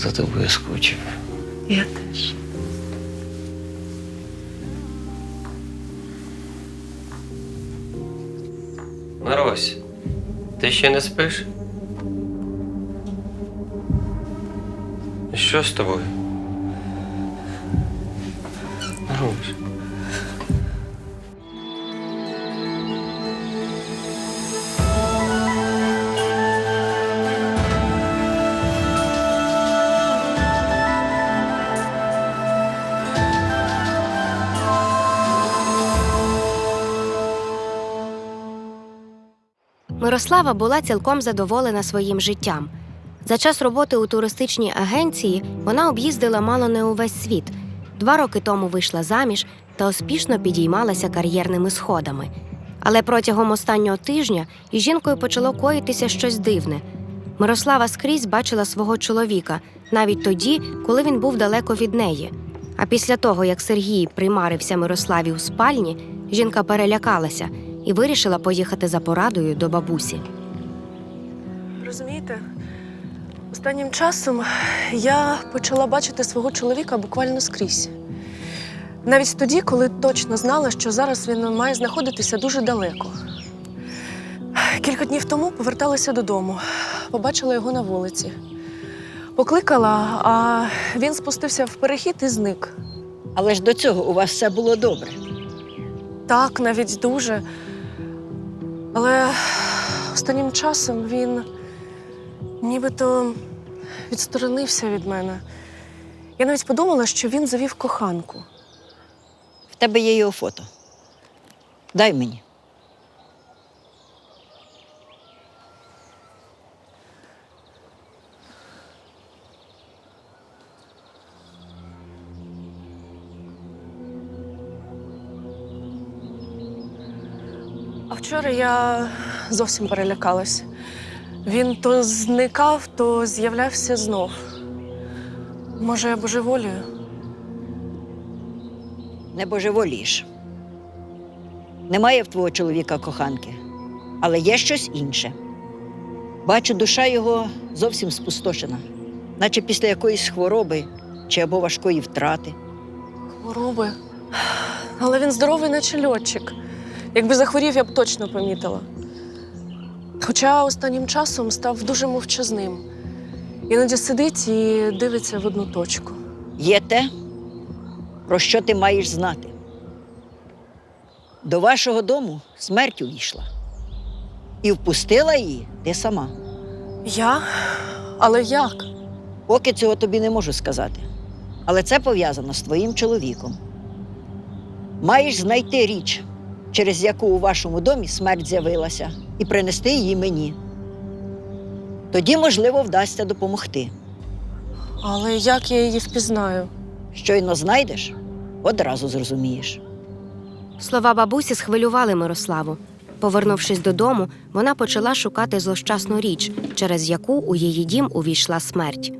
за тобою скучив. Я теж. Марось, ти ще не спиш? Що з тобою? Марусь. Мирослава була цілком задоволена своїм життям. За час роботи у туристичній агенції вона об'їздила мало не увесь світ. Два роки тому вийшла заміж та успішно підіймалася кар'єрними сходами. Але протягом останнього тижня із жінкою почало коїтися щось дивне. Мирослава скрізь бачила свого чоловіка, навіть тоді, коли він був далеко від неї. А після того, як Сергій примарився Мирославі у спальні, жінка перелякалася і вирішила поїхати за порадою до бабусі. Розумієте, останнім часом я почала бачити свого чоловіка буквально скрізь. Навіть тоді, коли точно знала, що зараз він має знаходитися дуже далеко. Кілька днів тому поверталася додому, побачила його на вулиці. Покликала, а він спустився в перехід і зник. Але ж до цього у вас все було добре. Так, навіть дуже. Але останнім часом він нібито відсторонився від мене. Я навіть подумала, що він завів коханку. В тебе є його фото. Дай мені. Вчора я зовсім перелякалась. Він то зникав, то з'являвся знов. Може, я божеволію? Не божеволієш. Немає в твого чоловіка коханки, але є щось інше. Бачу, душа його зовсім спустошена, наче після якоїсь хвороби чи або важкої втрати. Хвороби. Але він здоровий, наче льотчик. Якби захворів, я б точно помітила. Хоча останнім часом став дуже мовчазним. Іноді сидить і дивиться в одну точку. Є те, про що ти маєш знати. До вашого дому смерть увійшла. І впустила її ти сама. Я? Але як? Поки цього тобі не можу сказати. Але це пов'язано з твоїм чоловіком. Маєш знайти річ, через яку у вашому домі смерть з'явилася, і принести її мені. Тоді, можливо, вдасться допомогти. Але як я її впізнаю? Щойно знайдеш, одразу зрозумієш. Слова бабусі схвилювали Мирославу. Повернувшись додому, вона почала шукати злощасну річ, через яку у її дім увійшла смерть.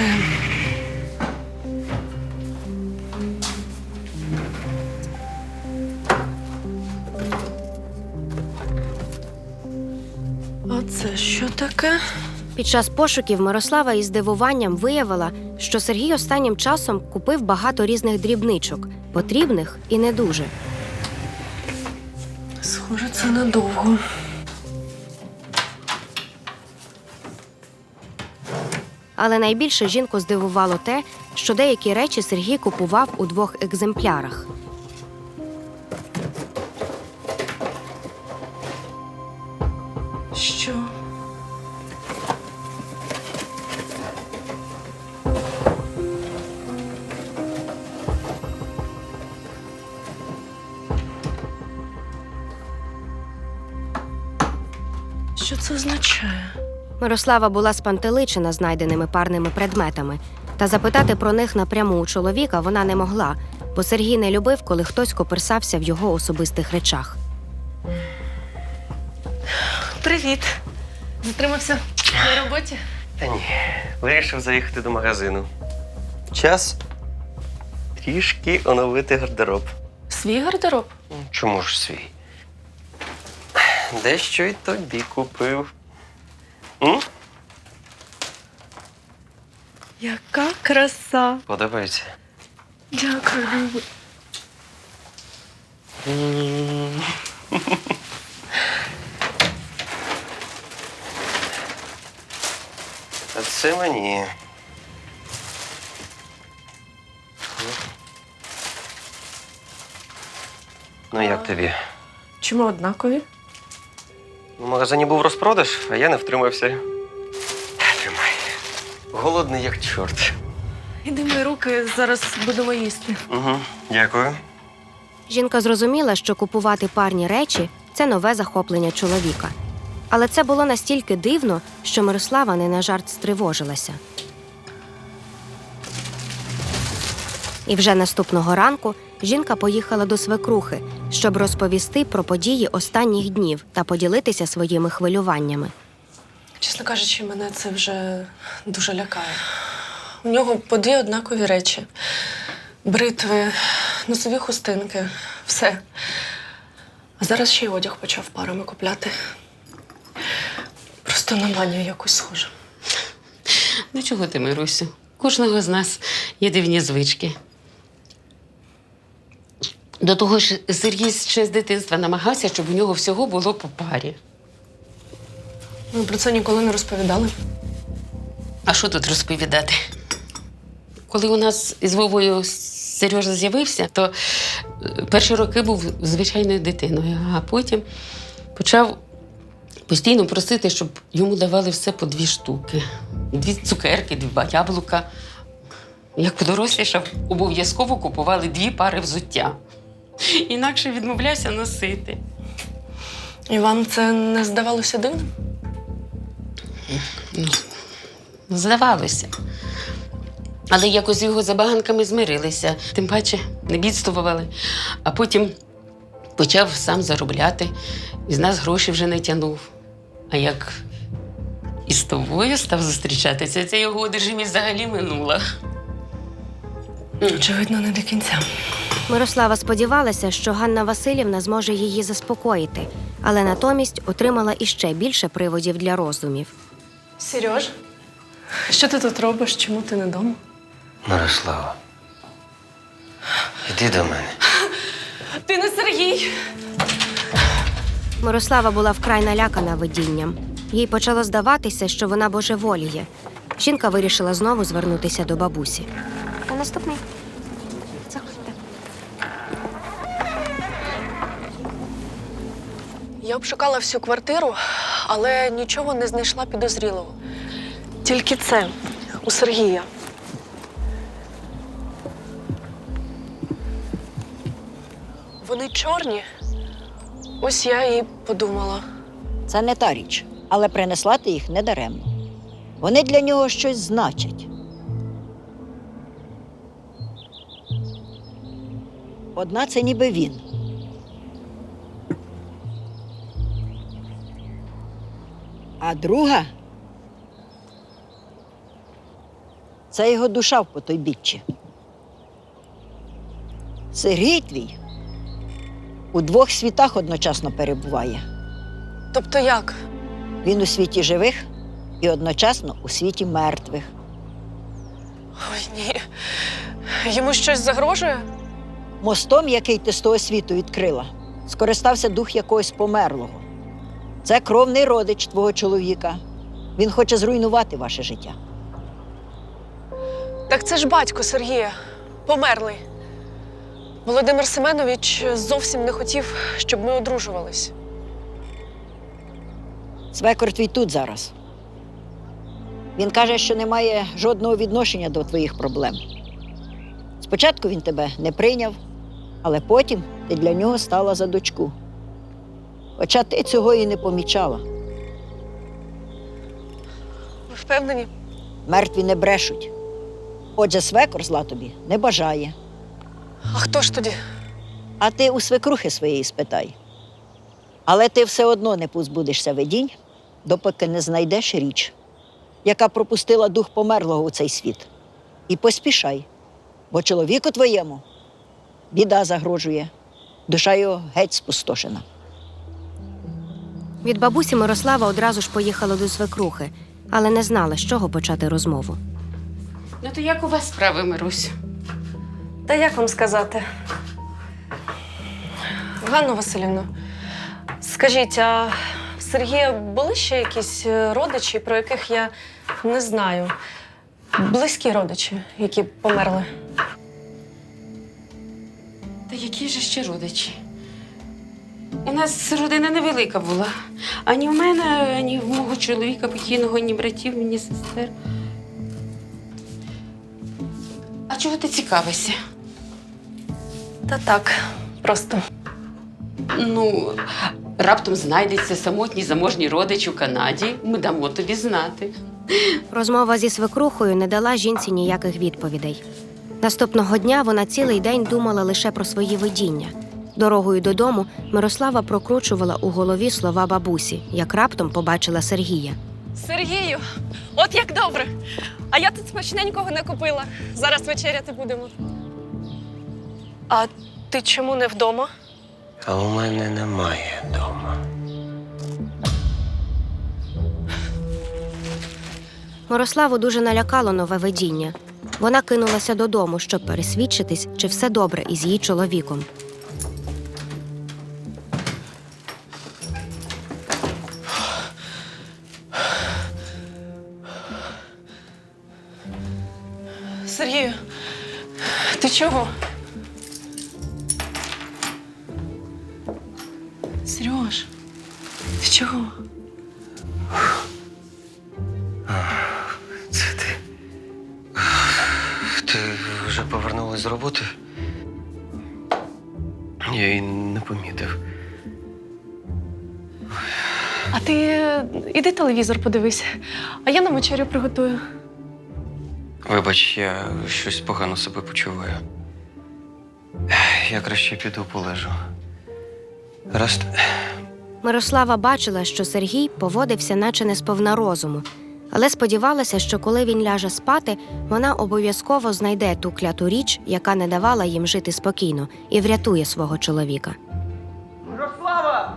Не. А це що таке? Під час пошуків Мирослава із здивуванням виявила, що Сергій останнім часом купив багато різних дрібничок, потрібних і не дуже. Схоже, це надовго. Але найбільше жінку здивувало те, що деякі речі Сергій купував у двох екземплярах. Мирослава була спантеличена знайденими парними предметами, та запитати про них напряму у чоловіка вона не могла, бо Сергій не любив, коли хтось коперсався в його особистих речах. Привіт. Затримався на роботі? Та ні, вирішив заїхати до магазину. Час трішки оновити гардероб. Свій гардероб? Чому ж свій? Дещо й тобі купив. М? Яка краса! Подобається? Дякую, Люба. М. А це мені. Ну, як тобі? Чому однакові? У магазині був розпродаж, а я не втримався. Тримай. Голодний як чорт. Іди мої руки, зараз будемо їсти. Угу. Дякую. Жінка зрозуміла, що купувати парні речі це нове захоплення чоловіка. Але це було настільки дивно, що Мирослава не на жарт стривожилася. І вже наступного ранку жінка поїхала до свекрухи, щоб розповісти про події останніх днів та поділитися своїми хвилюваннями. Чесно кажучи, мене це вже дуже лякає. У нього по дві однакові речі: бритви, носові хустинки, все. А зараз ще й одяг почав парами купляти. Просто на манію якусь схоже. Ну чого ти, Мирусю? Кожного з нас є дивні звички. До того ж, Сергій ще з дитинства намагався, щоб у нього всього було по парі. Ми про це ніколи не розповідали. А що тут розповідати? Коли у нас із Вовою Сережа з'явився, то е, перші роки був звичайною дитиною, а потім почав постійно просити, щоб йому давали все по дві штуки: дві цукерки, два яблука. Як подорослішав, обов'язково купували дві пари взуття. Інакше відмовлявся носити. І вам це не здавалося дивним? Ну, здавалося. Але якось з його забаганками змирилися, тим паче не бідствували. А потім почав сам заробляти, і з нас гроші вже не тянув. А як із тобою став зустрічатися, ця його одержимість взагалі минула. Очевидно, не до кінця. Мирослава сподівалася, що Ганна Васильівна зможе її заспокоїти, але натомість отримала іще більше приводів для роздумів. Сереж, що ти тут робиш? Чому ти не вдома? Мирослава. Іди до мене. Ти не Сергій! Мирослава була вкрай налякана видінням. Їй почало здаватися, що вона божеволіє. Жінка вирішила знову звернутися до бабусі. А наступний. Я обшукала всю квартиру, але нічого не знайшла підозрілого. Тільки це у Сергія. Вони чорні. Ось я і подумала. Це не та річ, але принесла ти їх недаремно. Вони для нього щось значать. Одна це ніби він. А друга це його душа в потойбіччі. Сергій твій у двох світах одночасно перебуває. Тобто як? Він у світі живих і одночасно у світі мертвих. Ой, ні. Йому щось загрожує? Мостом, який ти з того світу відкрила, скористався дух якогось померлого. Це кровний родич твого чоловіка. Він хоче зруйнувати ваше життя. Так це ж батько Сергія, померлий. Володимир Семенович зовсім не хотів, щоб ми одружувались. Свекор твій тут зараз. Він каже, що не має жодного відношення до твоїх проблем. Спочатку він тебе не прийняв, але потім ти для нього стала за дочку. Хоча ти цього і не помічала. Ви впевнені? Мертві не брешуть. Отже, свекор зла тобі не бажає. А хто ж тоді? А ти у свекрухи своєї спитай. Але ти все одно не позбудешся видінь, допоки не знайдеш річ, яка пропустила дух померлого у цей світ. І поспішай, бо чоловіку твоєму біда загрожує. Душа його геть спустошена. Від бабусі Мирослава одразу ж поїхала до свекрухи, але не знала, з чого почати розмову. Ну то як у вас справи, Мирусь? Та як вам сказати? Ганна Васильівна, скажіть, а в Сергія були ще якісь е, родичі, про яких я не знаю? Близькі родичі, які померли? Та які ж ще родичі? У нас родина невелика була. Ані в мене, ані в мого чоловіка покійного, ні братів, ні сестер. А чого ти цікавишся? Та так, просто. Ну, раптом знайдеться самотній заможній родич у Канаді. Ми дамо тобі знати. Розмова зі свекрухою не дала жінці ніяких відповідей. Наступного дня вона цілий день думала лише про свої видіння. Дорогою додому Мирослава прокручувала у голові слова бабусі, як раптом побачила Сергія. Сергію, от як добре. А я тут смачненького не купила. Зараз вечеряти будемо. А ти чому не вдома? А у мене немає вдома. Мирославу дуже налякало нове видіння. Вона кинулася додому, щоб пересвідчитись, чи все добре із її чоловіком. Чого? Сереж, ти чого? Це ти. Ти вже повернулась з роботи? Я її не помітив. А ти е, іди телевізор подивись, а я на вечерю приготую. Вибач, я щось погано себе почуваю. Я краще піду полежу. Раз. Мирослава бачила, що Сергій поводився, наче не сповна розуму, але сподівалася, що коли він ляже спати, вона обов'язково знайде ту кляту річ, яка не давала їм жити спокійно, і врятує свого чоловіка. Мирослава!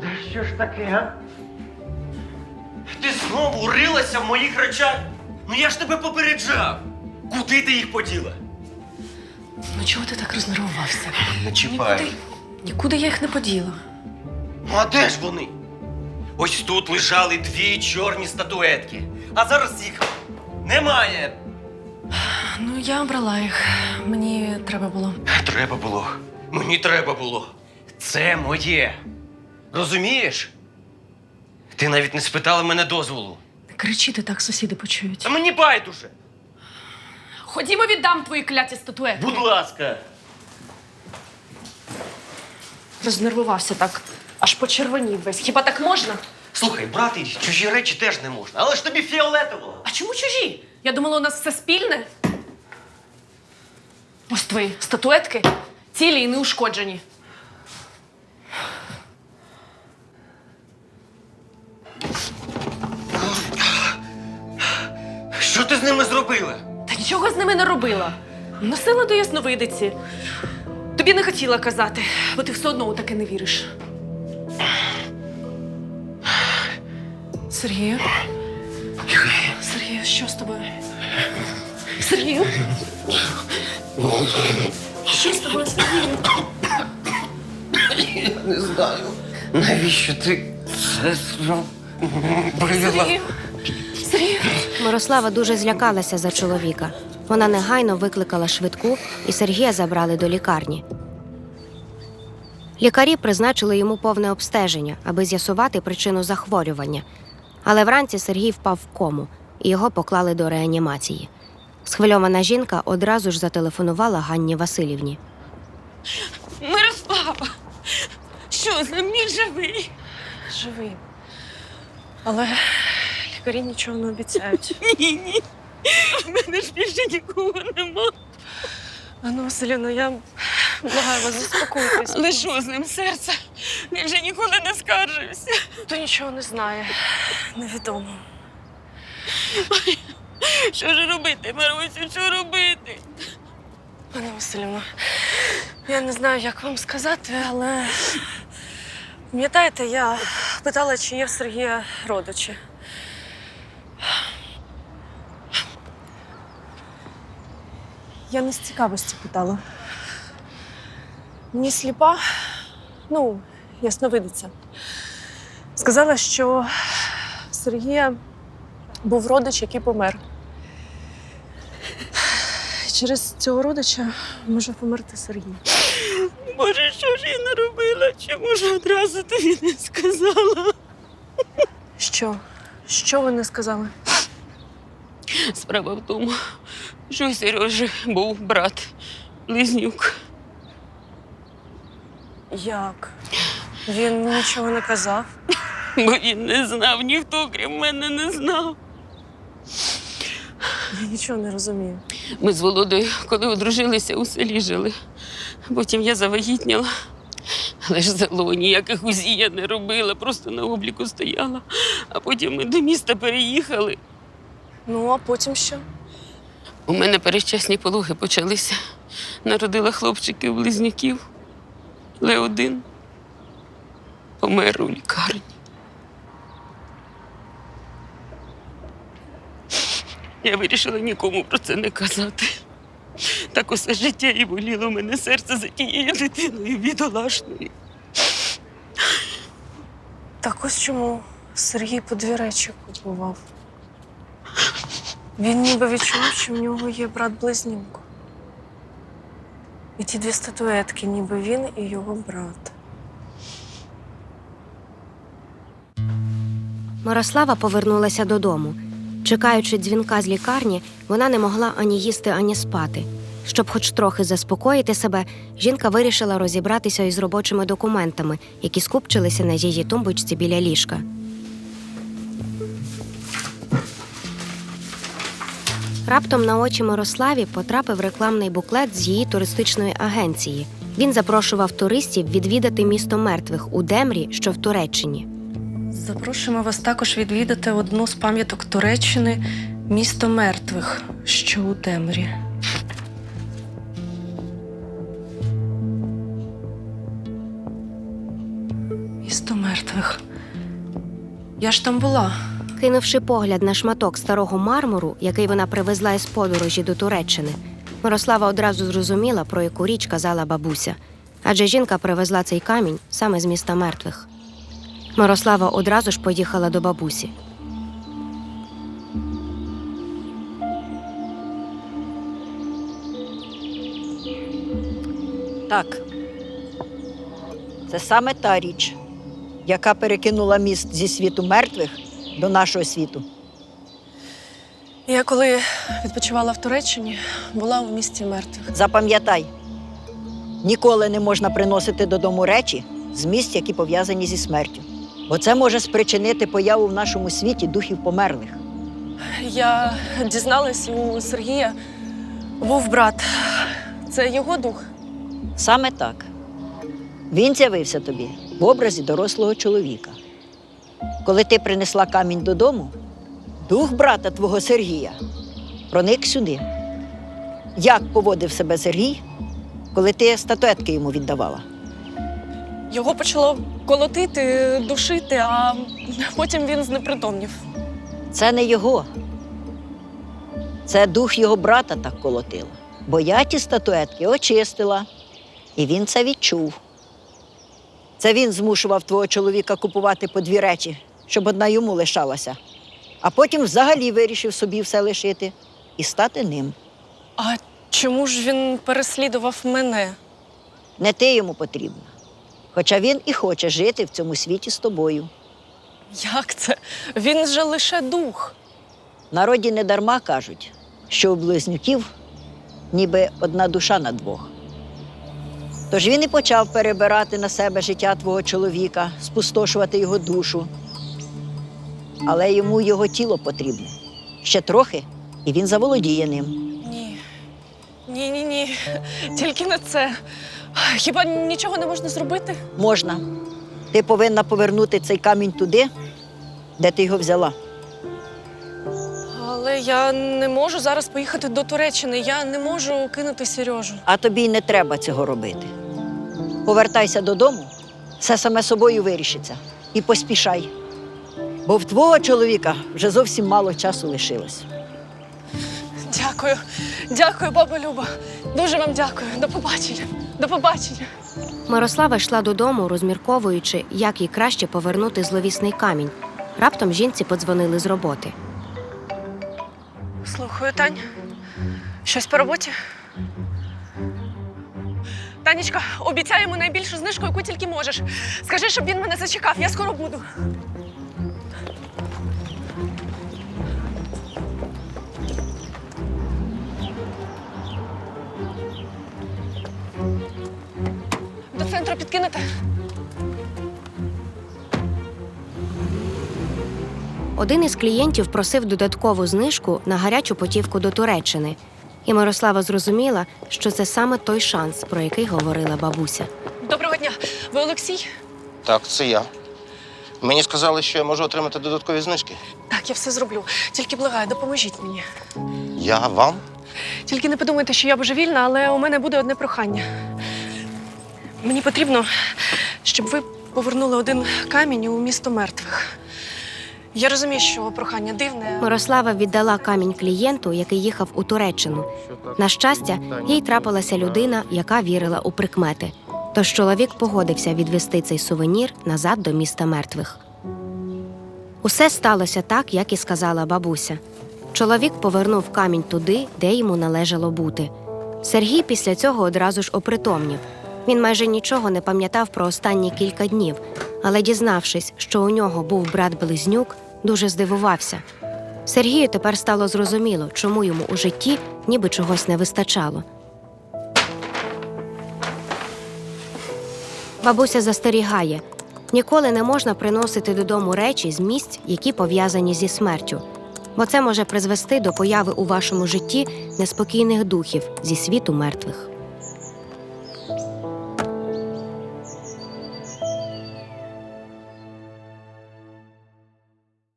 Та що ж таке, а? Ти знову рилася в моїх речах? Ну я ж тебе попереджав. Куди ти їх поділа? Ну чого ти так рознервувався? Не чіпай. Нікуди, нікуди я їх не поділа. Ну а де ж вони? Ось тут лежали дві чорні статуетки. А зараз їх немає. Ну, я брала їх. Мені треба було. Треба було. Мені треба було. Це моє. Розумієш? Ти навіть не спитала мене дозволу. Кричити так, сусіди почують. А мені байдуже. Ходімо, віддам твої кляті статуетки. Будь ласка. Рознервувався так, аж почервонів весь. Хіба так можна? Слухай, брати чужі речі теж не можна. Але ж тобі фіолетово. А чому чужі? Я думала, у нас все спільне. Ось твої статуетки цілі і неушкоджені. Що ти з ними зробила? Та нічого з ними не робила. Носила до ясновидиці. Тобі не хотіла казати, бо ти все одно у таке не віриш. Сергію? Сергію, що з тобою? Сергію? Що з тобою, Сергію? Не знаю. Навіщо ти це зробила? Сергію? Сергію? Мирослава дуже злякалася за чоловіка. Вона негайно викликала швидку, і Сергія забрали до лікарні. Лікарі призначили йому повне обстеження, аби з'ясувати причину захворювання. Але вранці Сергій впав в кому, і його поклали до реанімації. Схвильована жінка одразу ж зателефонувала Ганні Васильівні. Мирослава! Що з ним він живий? Живий. Але лікарі нічого не обіцяють. Ні, ні. В мене ж більше нікого нема. Анна Василівна, я благаю вас, заспокойтесь. Але що з ним серце? Він же ніколи не скаржився. Хто нічого не знає, невідомо. Що ж робити, Марусю, що робити? Анна Василівна, Я не знаю, як вам сказати, але пам'ятаєте, я питала, чи є в Сергія родичі. Я не з цікавості питала. Мені сліпа, ну, ясновидиця. Сказала, що Сергія був родич, який помер. Через цього родича може померти Сергій. Боже, що ж я наробила? Чому ж одразу тобі не сказала? Що? Що ви не сказали? Справа в тому, що у Сережі був брат близнюк. Як? Він нічого не казав. Бо він не знав, ніхто крім мене не знав. Я нічого не розумію. Ми з Володою, коли одружилися, у селі жили. Потім я завагітніла. Але ж зело ніяких УЗІ я не робила, просто на обліку стояла. А потім ми до міста переїхали. Ну, а потім що? У мене передчасні пологи почалися. Народила хлопчиків близнюків. Але один помер у лікарні. Я вирішила нікому про це не казати. Так усе життя і боліло мене серце за тією дитиною бідолашною. Так ось чому Сергій по дві речі купував. Він ніби відчув, що в нього є брат-близнюк. І ті дві статуетки, ніби він і його брат. Мирослава повернулася додому. Чекаючи дзвінка з лікарні, вона не могла ані їсти, ані спати. Щоб хоч трохи заспокоїти себе, жінка вирішила розібратися із робочими документами, які скупчилися на її тумбочці біля ліжка. Раптом на очі Мирославі потрапив рекламний буклет з її туристичної агенції. Він запрошував туристів відвідати місто мертвих у Демрі, що в Туреччині. Запрошуємо вас також відвідати одну з пам'яток Туреччини місто мертвих, що у темрі. Місто мертвих. Я ж там була. Кинувши погляд на шматок старого мармуру, який вона привезла із подорожі до Туреччини, Мирослава одразу зрозуміла, про яку річ казала бабуся. Адже жінка привезла цей камінь саме з міста мертвих. Мирослава одразу ж поїхала до бабусі. Так. Це саме та річ, яка перекинула міст зі світу мертвих до нашого світу. Я коли відпочивала в Туреччині, була у місті мертвих. Запам'ятай, ніколи не можна приносити додому речі з місць, які пов'язані зі смертю. Бо це може спричинити появу в нашому світі духів померлих. Я дізналась, у Сергія був брат. Це його дух. Саме так. Він з'явився тобі в образі дорослого чоловіка. Коли ти принесла камінь додому, дух брата твого Сергія проник сюди. Як поводив себе Сергій, коли ти статуетки йому віддавала? Його почало колотити, душити, а потім він знепритомнів. Це не його. Це дух його брата так колотило. Бо я ті статуетки очистила, і він це відчув. Це він змушував твого чоловіка купувати по дві речі, щоб одна йому лишалася. А потім взагалі вирішив собі все лишити і стати ним. А чому ж він переслідував мене? Не ти йому потрібна. Хоча він і хоче жити в цьому світі з тобою. Як це? Він же лише дух. Народі недарма кажуть, що у близнюків ніби одна душа на двох. Тож він і почав перебирати на себе життя твого чоловіка, спустошувати його душу. Але йому його тіло потрібне. Ще трохи, і він заволодіє ним. Ні. Ні, ні, ні. Тільки не це. Хіба нічого не можна зробити? Можна. Ти повинна повернути цей камінь туди, де ти його взяла. Але я не можу зараз поїхати до Туреччини. Я не можу кинути Сережу. А тобі й не треба цього робити. Повертайся додому, все саме собою вирішиться. І поспішай. Бо в твого чоловіка вже зовсім мало часу лишилось. Дякую, дякую, баба Люба. Дуже вам дякую. До побачення. До побачення. Мирослава йшла додому, розмірковуючи, як їй краще повернути зловісний камінь. Раптом жінці подзвонили з роботи. Слухаю, Тань. Щось по роботі? Танечка, обіцяй йому найбільшу знижку, яку тільки можеш. Скажи, щоб він мене зачекав, я скоро буду. До підкинете? Один із клієнтів просив додаткову знижку на гарячу потівку до Туреччини, і Мирослава зрозуміла, що це саме той шанс, про який говорила бабуся. Доброго дня. Ви Олексій? Так, це я. Мені сказали, що я можу отримати додаткові знижки. Так, я все зроблю. Тільки благаю, допоможіть мені. Я вам? Тільки не подумайте, що я божевільна, але у мене буде одне прохання. Мені потрібно, щоб ви повернули один камінь у місто мертвих. Я розумію, що прохання дивне. Мирослава віддала камінь клієнту, який їхав у Туреччину. На щастя, їй трапилася людина, яка вірила у прикмети. Тож чоловік погодився відвести цей сувенір назад до міста мертвих. Усе сталося так, як і сказала бабуся. Чоловік повернув камінь туди, де йому належало бути. Сергій після цього одразу ж опритомнів. Він майже нічого не пам'ятав про останні кілька днів, але, дізнавшись, що у нього був брат-близнюк, дуже здивувався. Сергію тепер стало зрозуміло, чому йому у житті ніби чогось не вистачало. Бабуся застерігає: ніколи не можна приносити додому речі з місць, які пов'язані зі смертю, бо це може призвести до появи у вашому житті неспокійних духів зі світу мертвих.